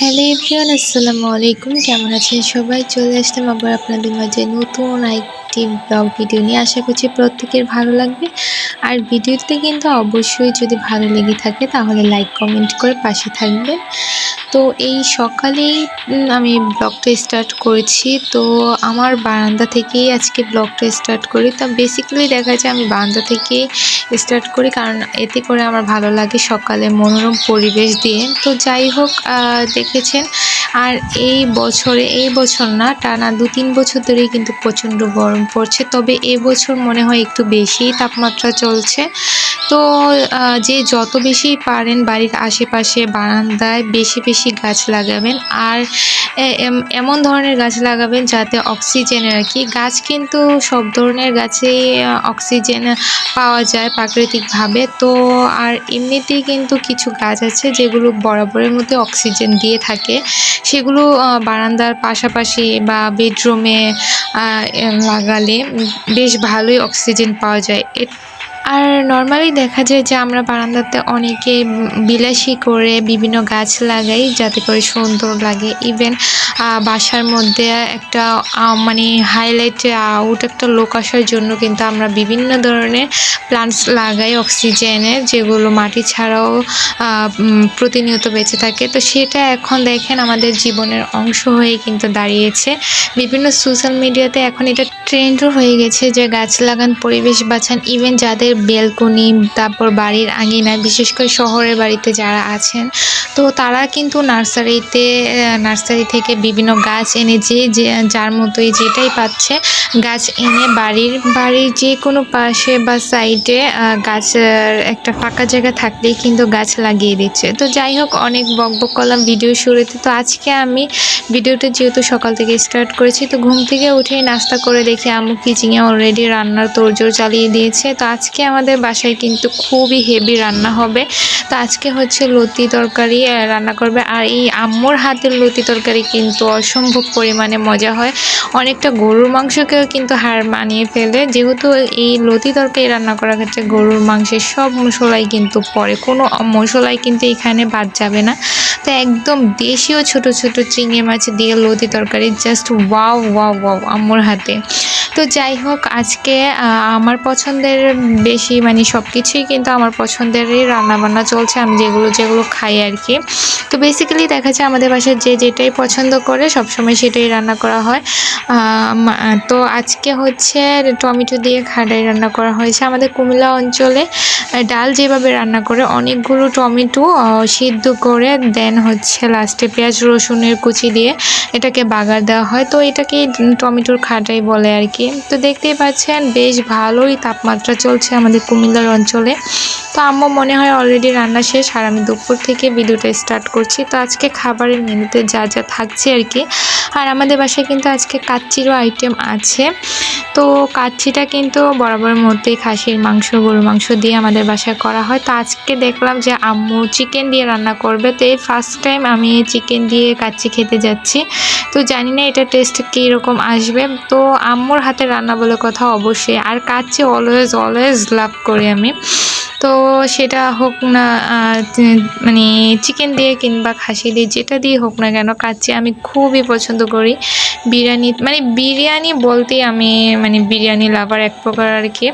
Hello everyone, আসসালামু আলাইকুম। কেমন আছেন সবাই? চলে আসলাম আবার আপনাদের মাঝে নতুন আইটি ব্লগ ভিডিও নিয়ে। আশা করছি প্রত্যেকের ভালো লাগবে। আর ভিডিওতে কিন্তু অবশ্যই যদি ভালো লেগে থাকে, তাহলে লাইক কমেন্ট করে পাশে থাকবেন। তো এই সকালেই আমি ব্লগটা স্টার্ট করেছি। তো আমার বারান্দা থেকেই আজকে ব্লগটা স্টার্ট করি। তা বেসিক্যালি দেখা যায় আমি বারান্দা থেকেই স্টার্ট করি, কারণ এতে করে আমার ভালো লাগে সকালে মনোরম পরিবেশ দিয়ে। তো যাই হোক দেখেছেন? আর এই বছরে, এই বছর না, টানা দু তিন বছর ধরেই কিন্তু প্রচণ্ড গরম পড়ছে। তবে এবছর মনে হয় একটু বেশি তাপমাত্রা চলছে। তো যে যত বেশি পারেন বাড়ির আশেপাশে বারান্দায় বেশি বেশি গাছ লাগাবেন। আর এম- এমন ধরনের গাছ লাগাবেন যাতে অক্সিজেনের আর কি। গাছ কিন্তু সব ধরনের গাছেই অক্সিজেন পাওয়া যায় প্রাকৃতিকভাবে। তো, আর এমনিতেই কিন্তু কিছু গাছ আছে যেগুলো বরাবরের মধ্যে অক্সিজেন দিয়ে থাকে। সেগুলো বারান্দার পাশাপাশি বা বেডরুমে লাগালে বেশ ভালোই অক্সিজেন পাওয়া যায়। আর নর্মালি দেখা যায় যে আমরা বারান্দাতে অনেকে বিলাসী করে বিভিন্ন গাছ লাগাই, যাতে করে সুন্দর লাগে। ইভেন বাসার মধ্যে একটা মানে হাইলাইট আউট একটা লোক আসার জন্য কিন্তু আমরা বিভিন্ন ধরনের প্লান্টস লাগাই অক্সিজেনের যেগুলো মাটি ছাড়াও প্রতিনিয়ত বেঁচে থাকে। তো সেটা এখন দেখেন আমাদের জীবনের অংশ হয়ে কিন্তু দাঁড়িয়েছে। বিভিন্ন সোশ্যাল মিডিয়াতে এখন এটা ট্রেন্ডও হয়ে গেছে যে গাছ লাগান, পরিবেশ বাঁচান ইভেন যাদের বেলকনি, তারপর বাড়ির আঙিনায় বিশেষ করে শহরের বাড়িতে যারা আছেন। তো তারা কিন্তু নার্সারিতে নার্সারি থেকে বিভিন্ন গাছ এনে যে যার মতোই যেটাই পাচ্ছে, গাছ এনে বাড়ির বাড়ির যে কোনো পাশে বা সাইডে গাছের একটা ফাঁকা জায়গা থাকলেই কিন্তু গাছ লাগিয়ে দিচ্ছে। তো যাই হোক, অনেক বক বক করলাম ভিডিও শুরুতে। তো আজকে আমি ভিডিওটা যেহেতু সকাল থেকে স্টার্ট করেছি, তো ঘুম থেকে উঠেই নাস্তা করে দেখি আম্মু কিচিংয়ে অলরেডি রান্নার তোড়জোড় চালিয়ে দিয়েছে। তো আজকে আমাদের বাসায় কিন্তু খুবই হেভি রান্না হবে। তো আজকে হচ্ছে লতি তরকারি রান্না করবে। আর এই আম্মুর হাতের লতি তরকারি কিন্তু অসম্ভব পরিমাণে মজা হয়। অনেকটা গরুর মাংসকেও কিন্তু হার মানিয়ে ফেলে। যেহেতু এই লতি তরকারি রান্না করার ক্ষেত্রে গরুর মাংসের সব মশলাই কিন্তু পড়ে। কোনো মশলাই কিন্তু এখানে বাদ যাবে না। তো একদম দেশীয় ছোট ছোট চিংড়ি মাছ দিয়ে লতি তরকারি জাস্ট ওয়াও ওয়াও ওয়াও আম্মুর হাতে। তো যাই হোক, আজকে আমার পছন্দের বেশি মানে সব কিছুই কিন্তু আমার পছন্দেরই রান্নাবান্না চলছে। আমি যেগুলো যেগুলো খাই আর কি তো বেসিক্যালি দেখা যায় আমাদের বাসায় যে যেটাই পছন্দ করে, সবসময় সেটাই রান্না করা হয়। তো আজকে হচ্ছে টমেটো দিয়ে খাডাই রান্না করা হয়েছে। আমাদের কুমিল্লা অঞ্চলে ডাল যেভাবে রান্না করে, অনেকগুলো টমেটো সিদ্ধ করে, দেন হচ্ছে লাস্টে পেঁয়াজ রসুনের কুচি দিয়ে এটাকে বাগার দেওয়া হয়। তো এটাকে টমেটোর খাটাই বলে আর কি তো দেখতেই পাচ্ছেন, বেশ ভালোই তাপমাত্রা চলছে আমাদের কুমিল্লার অঞ্চলে। তো আম্মু মনে হয় অলরেডি রান্না শেষ, আর আমি দুপুর থেকে ভিডিওটা স্টার্ট করছি। তো আজকে খাবারের মেনুতে যা যা থাকছে আর কি আর আমাদের বাসায় কিন্তু আজকে কাচ্চিরও আইটেম আছে। তো কাচ্চিটা কিন্তু বরাবরের মধ্যেই খাসির মাংস, গরুর মাংস দিয়ে আমাদের বাসায় করা হয়। তো আজকে দেখলাম যে আম্মু চিকেন দিয়ে রান্না করবে। তো এই ফার্স্ট টাইম আমি চিকেন দিয়ে কাচ্চি খেতে যাচ্ছি। তো জানি না এটা টেস্ট কীরকম আসবে। তো আম্মুর হাতে রান্না বলে কথা অবশ্যই। আর কাচ্চি অলওয়েজ অলওয়েজ লাভ করি আমি। তো সেটা হোক না মানে চিকেন দিয়ে কিংবা খাসি দিয়ে যেটা দিয়ে হোক না কেন কাচ্চি আমি খুবই পছন্দ করি বিরিয়ানি। মানে বিরিয়ানি বলতেই আমি মানে বিরিয়ানি লাভার এক প্রকার আর কি।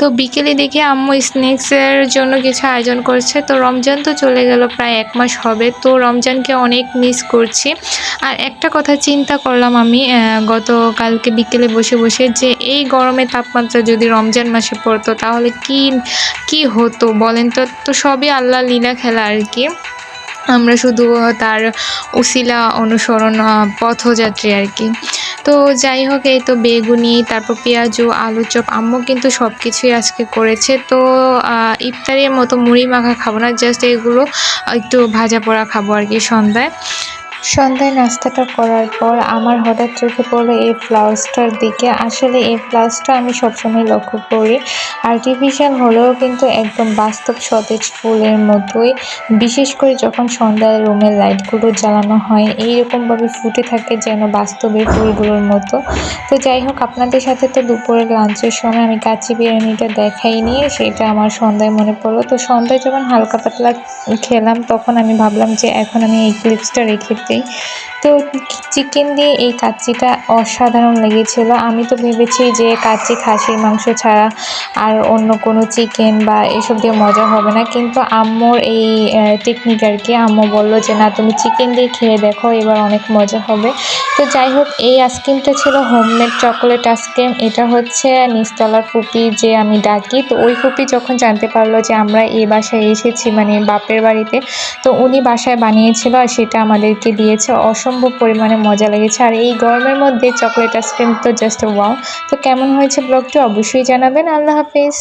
তো বিকেলে দেখি আম্মু স্ন্যাক্সের জন্য কিছু আয়োজন করছে। তো রমজান তো চলে গেল, প্রায় এক মাস হবে। তো রমজানকে অনেক মিস করছি। আর একটা কথা চিন্তা করলাম আমি গতকালকে বিকেলে বসে বসে যে এই গরমের তাপমাত্রা যদি রমজান মাসে পড়তো তাহলে কি কি হতো বলেন তো? তো সবই আল্লাহ লীলা খেলা আর কি। আমরা শুধু তার উসিলা অনুসরণ পথযাত্রী আর কি। তো যাই হোক, এই তো বেগুনি, তারপর পেঁয়াজু, আলু চপ, আম্মু কিন্তু সব কিছুই আজকে করেছে। তো ইফতারের মতো মুড়ি মাখা খাব না জাস্ট এগুলো একটু ভাজা পোড়া খাব আর কি সন্ধ্যায়। সন্ধ্যায় নাস্তাটা করার পর আমার হঠাৎ চোখে পড়ল এই ফ্লাওয়ার্সটার দিকে। আসলে এই ফ্লাওয়ার্সটা আমি সবসময় লক্ষ্য করি। আর্টিফিশিয়াল হলেও কিন্তু একদম বাস্তব সতেজ ফুলের মতোই। বিশেষ করে যখন সন্ধ্যায় রুমের লাইটগুলো জ্বালানো হয়, এইরকমভাবে ফুটে থাকে যেন বাস্তবের ফুলগুলোর মতো। তো যাই হোক, আপনাদের সাথে তো দুপুরের লাঞ্চের সময় আমি কাচ্চি বিরিয়ানিটা দেখাই দেখাইনি, সেটা আমার সন্ধ্যায় মনে পড়ল। তো সন্ধ্যায় যখন হালকা পাতলা খেলাম, তখন আমি ভাবলাম যে এখন আমি এই ক্লিপসটা রেখে দিই তো চিকেন দিয়ে এই কাচ্চিটা অসাধারণ লেগেছিল। আমি তো ভেবেছি যে কাচ্চি খাসির মাংস ছাড়া আর অন্য কোনো চিকেন বা এসব দিয়ে মজা হবে না। কিন্তু আম্মুর এই টেকনিক আর কি, আম্মু বলল যে, না, তুমি চিকেন দিয়ে খেয়ে দেখো, এবার অনেক মজা হবে। তো যাই হোক, এই আইসক্রিমটা ছিল হোমমেড চকোলেট আইসক্রিম এটা হচ্ছে নিস্তলার ফুপি যে আমি ডাকি। তো ওই ফুপি যখন জানতে পারল যে আমরা এই বাসায় এসেছি মানে বাপের বাড়িতে, তো উনি বাসায় বানিয়েছিল আর সেটা আমাদেরকে দিয়েছে, অসম্ভব পরিমাণে মজা লেগেছে। আর এই গরমের মধ্যে চকলেট আইসক্রিম তো জাস্ট ওয়াও তো কেমন হয়েছে ব্লগটি অবশ্যই জানাবেন। আল্লাহ হাফিজ।